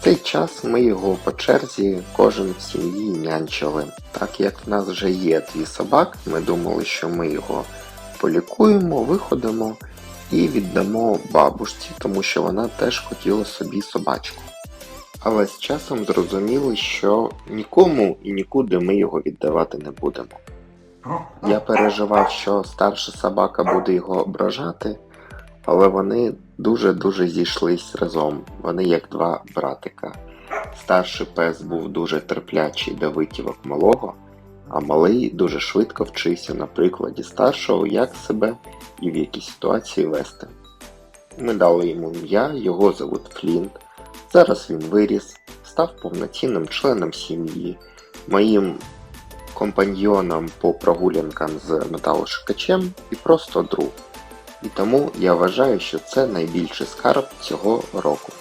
цей час ми його по черзі кожен в сім'ї нянчили. Так як в нас вже є дві собаки, ми думали, що ми його полікуємо, виходимо і віддамо бабушці, тому що вона теж хотіла собі собачку. Але з часом зрозуміли, що нікому і нікуди ми його віддавати не будемо. Я переживав, що старша собака буде його ображати, але вони дуже-дуже зійшлись разом. Вони як два братика. Старший пес був дуже терплячий до витівок малого, а малий дуже швидко вчився на прикладі старшого, як себе і в якій ситуації вести. Ми дали йому ім'я, його зовут Флінт. Зараз він виріс, став повноцінним членом сім'ї, моїм компаньйоном по прогулянкам з металошукачем і просто друг. І тому я вважаю, що це найбільший скарб цього року.